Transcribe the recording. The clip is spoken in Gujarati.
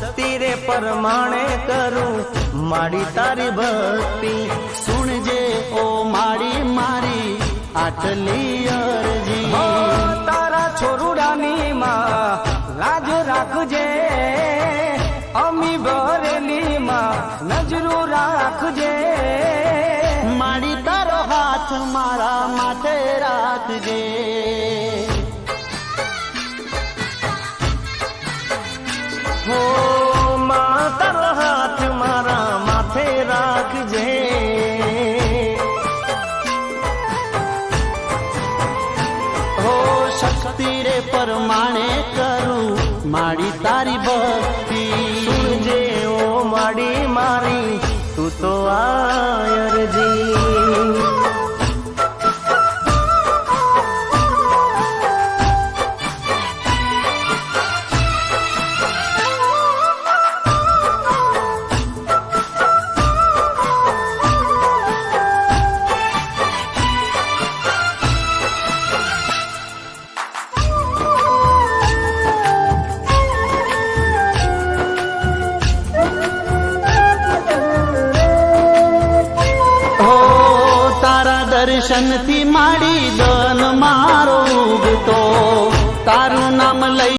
શક્તિ રે પરમાણે કરું. માડી તારી ભક્તિ સુણજે ઓ માડી મારી આટલી અરજી. તારા છોરુડાની માં લાજ રાખજે. અમી ભરેલી માં નજરો રાખજે. માડી તારો હાથ મારા માટે રાખજે. પરમાણે કરું માડી તારી ભક્તિ. જે ઓ માડી મારી તું તો આયરજી. દર્શનથી માડી દન મારો ઉગતો. તારું નામ લઈ